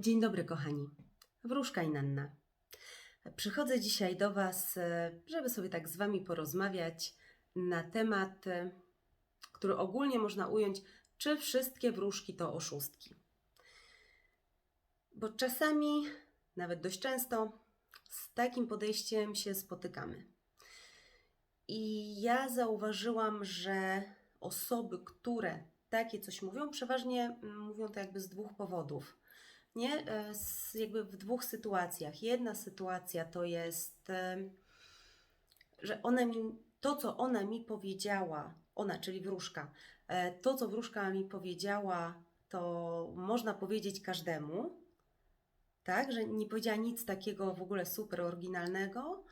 Dzień dobry, kochani. Wróżka i Nanna. Przychodzę dzisiaj do Was, e, żeby sobie tak z Wami porozmawiać na temat, e, który ogólnie można ująć, czy wszystkie wróżki to oszustki. Bo czasami, nawet dość często, z takim podejściem się spotykamy. I ja zauważyłam, że osoby, które takie coś mówią, przeważnie mm, mówią to jakby z dwóch powodów nie? E, Jakby w dwóch sytuacjach. Jedna sytuacja to jest, em, że ona mi, to, co ona mi powiedziała, ona, czyli wróżka, e, to, co wróżka mi powiedziała, to można powiedzieć każdemu, tak? Że nie powiedziała nic takiego w ogóle super oryginalnego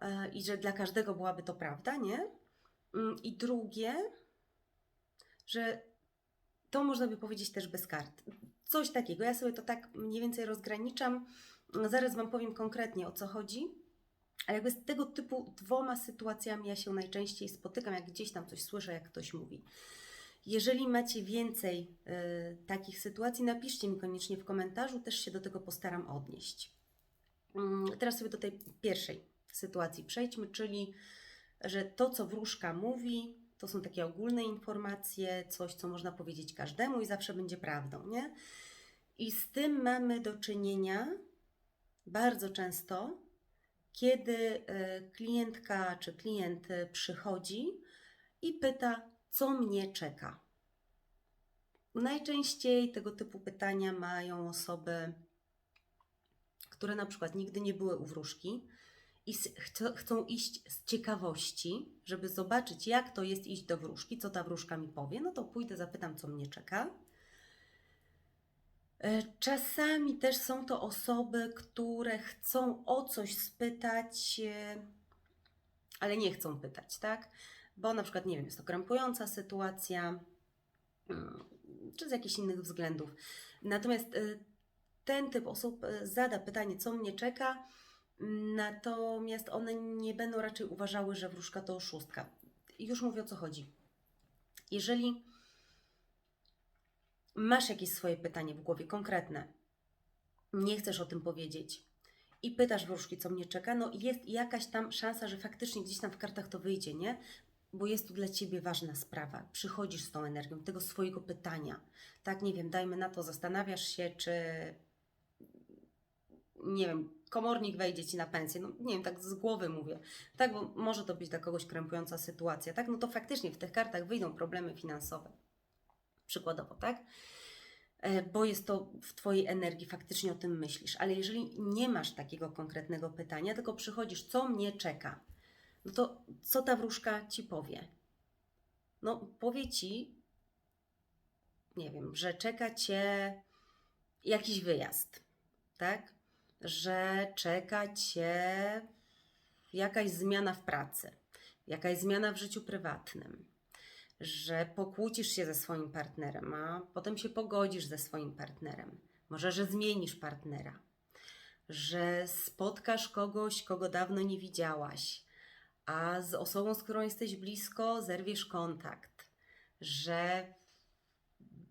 e, i że dla każdego byłaby to prawda, nie? Mm, I drugie, że to można by powiedzieć też bez kart. Coś takiego. Ja sobie to tak mniej więcej rozgraniczam. Zaraz Wam powiem konkretnie o co chodzi. Ale jakby z tego typu dwoma sytuacjami ja się najczęściej spotykam, jak gdzieś tam coś słyszę, jak ktoś mówi. Jeżeli macie więcej y, takich sytuacji, napiszcie mi koniecznie w komentarzu, też się do tego postaram odnieść. Mm, Teraz sobie do tej pierwszej sytuacji przejdźmy, czyli że to, co wróżka mówi, to są takie ogólne informacje, coś, co można powiedzieć każdemu i zawsze będzie prawdą, nie? I z tym mamy do czynienia bardzo często, kiedy e, klientka czy klient e, przychodzi i pyta, co mnie czeka. Najczęściej tego typu pytania mają osoby, które na przykład nigdy nie były u wróżki i chcą, iść z ciekawości, żeby zobaczyć, jak to jest iść do wróżki, co ta wróżka mi powie, no to pójdę, zapytam, co mnie czeka. E, Czasami też są to osoby, które chcą o coś spytać, e, ale nie chcą pytać, tak? Bo na przykład, nie wiem, jest to krępująca sytuacja, mm, czy z jakichś innych względów. Natomiast e, ten typ osób zada pytanie, co mnie czeka, natomiast one nie będą raczej uważały, że wróżka to oszustka. Już mówię o co chodzi. Jeżeli masz jakieś swoje pytanie w głowie, konkretne, nie chcesz o tym powiedzieć i pytasz wróżki, co mnie czeka, no jest jakaś tam szansa, że faktycznie gdzieś tam w kartach to wyjdzie, nie? Bo jest to dla Ciebie ważna sprawa. Przychodzisz z tą energią tego swojego pytania. Tak, nie wiem, dajmy na to, zastanawiasz się, czy nie wiem, komornik wejdzie ci na pensję, no nie wiem, tak z głowy mówię, tak, bo może to być dla kogoś krępująca sytuacja, tak, no to faktycznie w tych kartach wyjdą problemy finansowe, przykładowo, tak, E, bo jest to w Twojej energii, faktycznie o tym myślisz, ale jeżeli nie masz takiego konkretnego pytania, tylko przychodzisz, co mnie czeka, no to co ta wróżka Ci powie? No, powie Ci, nie wiem, że czeka Cię jakiś wyjazd, tak? Że czeka Cię jakaś zmiana w pracy, jakaś zmiana w życiu prywatnym, że pokłócisz się ze swoim partnerem, a potem się pogodzisz ze swoim partnerem. Może, że zmienisz partnera, że spotkasz kogoś, kogo dawno nie widziałaś, a z osobą, z którą jesteś blisko, zerwiesz kontakt, że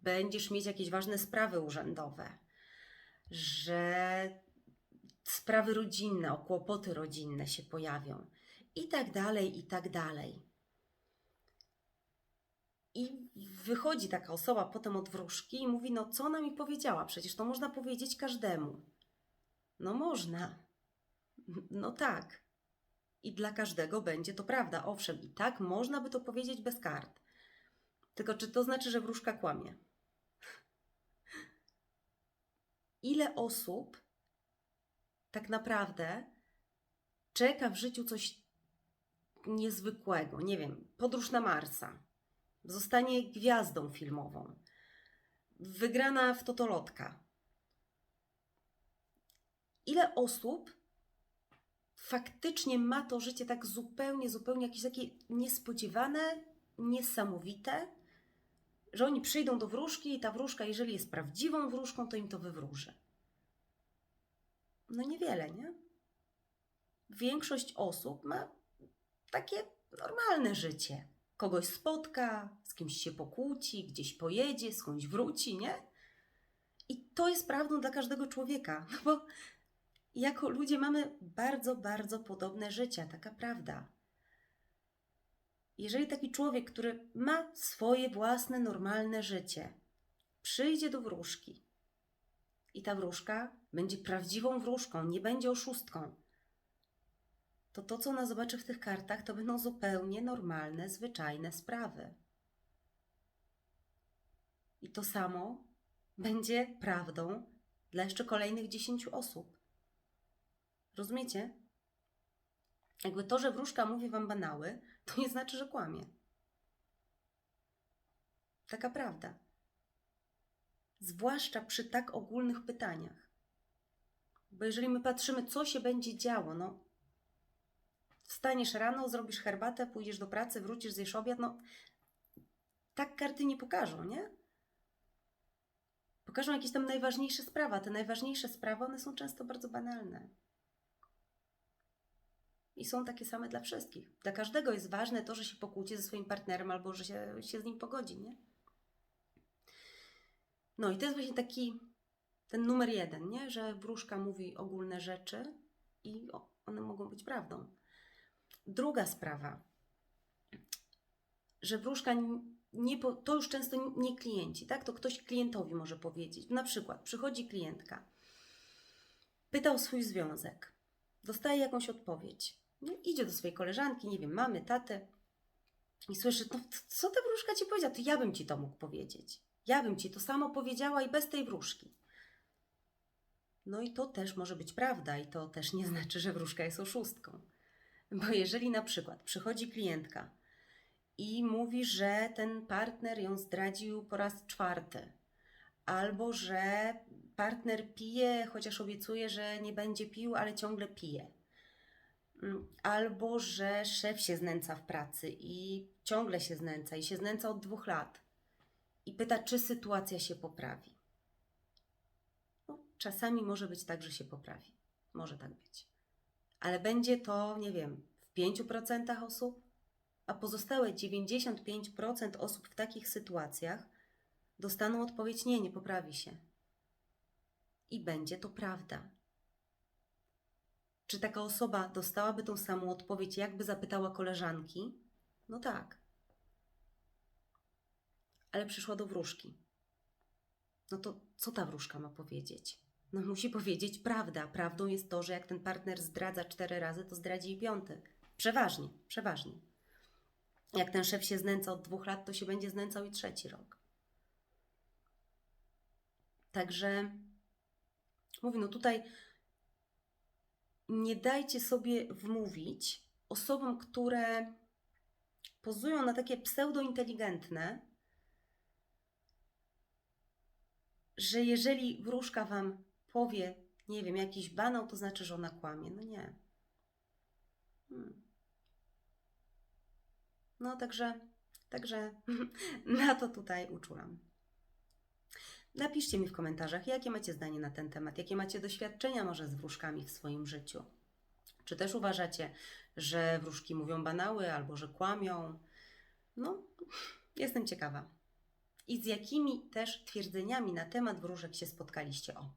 będziesz mieć jakieś ważne sprawy urzędowe, że sprawy rodzinne, o kłopoty rodzinne się pojawią i tak dalej, i tak dalej. I wychodzi taka osoba potem od wróżki i mówi: No, co ona mi powiedziała? Przecież to można powiedzieć każdemu. No, można. No tak. I dla każdego będzie to prawda. Owszem, i tak można by to powiedzieć bez kart. Tylko czy to znaczy, że wróżka kłamie? Ile osób tak naprawdę czeka w życiu coś niezwykłego? Nie wiem, podróż na Marsa, zostanie gwiazdą filmową, wygrana w totolotka. Ile osób faktycznie ma to życie tak zupełnie, zupełnie jakieś takie niespodziewane, niesamowite, że oni przyjdą do wróżki i ta wróżka, jeżeli jest prawdziwą wróżką, to im to wywróży. No niewiele, nie? Większość osób ma takie normalne życie. Kogoś spotka, z kimś się pokłóci, gdzieś pojedzie, skądś wróci, nie? I to jest prawdą dla każdego człowieka, no bo jako ludzie mamy bardzo, bardzo podobne życia, taka prawda. Jeżeli taki człowiek, który ma swoje własne, normalne życie, przyjdzie do wróżki i ta wróżka będzie prawdziwą wróżką, nie będzie oszustką, to to, co ona zobaczy w tych kartach, to będą zupełnie normalne, zwyczajne sprawy. I to samo będzie prawdą dla jeszcze kolejnych 10 osób. Rozumiecie? Jakby to, że wróżka mówi wam banały, to nie znaczy, że kłamie. Taka prawda. Zwłaszcza przy tak ogólnych pytaniach. Bo jeżeli my patrzymy, co się będzie działo, no wstaniesz rano, zrobisz herbatę, pójdziesz do pracy, wrócisz, zjesz obiad, no tak karty nie pokażą, nie? Pokażą jakieś tam najważniejsze sprawy, te najważniejsze sprawy, one są często bardzo banalne. I są takie same dla wszystkich. Dla każdego jest ważne to, że się pokłóci ze swoim partnerem albo że się, się z nim pogodzi, nie? No i to jest właśnie taki ten numer jeden, nie? Że wróżka mówi ogólne rzeczy i one mogą być prawdą. Druga sprawa, że wróżka nie, to już często nie klienci, tak? To ktoś klientowi może powiedzieć. Na przykład przychodzi klientka, pyta o swój związek, dostaje jakąś odpowiedź, idzie do swojej koleżanki, nie wiem, mamy, taty i słyszy, no co ta wróżka ci powiedziała? To ja bym ci to mógł powiedzieć. Ja bym ci to samo powiedziała i bez tej wróżki. No i to też może być prawda i to też nie znaczy, że wróżka jest oszustką. Bo jeżeli na przykład przychodzi klientka i mówi, że ten partner ją zdradził po raz czwarty, albo że partner pije, chociaż obiecuje, że nie będzie pił, ale ciągle pije, Mm, albo że szef się znęca w pracy i ciągle się znęca i się znęca od dwóch lat i pyta, czy sytuacja się poprawi. No, czasami może być tak, że się poprawi. Może tak być. Ale będzie to, nie wiem, w 5% osób, a pozostałe 95% osób w takich sytuacjach dostaną odpowiedź: nie, nie poprawi się. I będzie to prawda. Czy taka osoba dostałaby tą samą odpowiedź, jakby zapytała koleżanki? No tak. Ale przyszła do wróżki. No to co ta wróżka ma powiedzieć? No musi powiedzieć prawdę. a Prawdą jest to, że jak ten partner zdradza cztery razy, to zdradzi i piąty. Przeważnie, przeważnie. Jak ten szef się znęca od dwóch lat, to się będzie znęcał i trzeci rok. Także mówię, no tutaj nie dajcie sobie wmówić osobom, które pozują na takie pseudointeligentne, że jeżeli wróżka wam powie, nie wiem, jakiś banał, to znaczy, że ona kłamie. No nie. Hmm. No także, także na to tutaj uczulam. Napiszcie mi w komentarzach, jakie macie zdanie na ten temat, jakie macie doświadczenia może z wróżkami w swoim życiu. Czy też uważacie, że wróżki mówią banały albo że kłamią? No, jestem ciekawa. I z jakimi też twierdzeniami na temat wróżek się spotkaliście? O,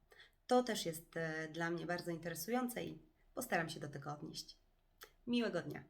to też jest e, dla mnie bardzo interesujące i postaram się do tego odnieść. Miłego dnia.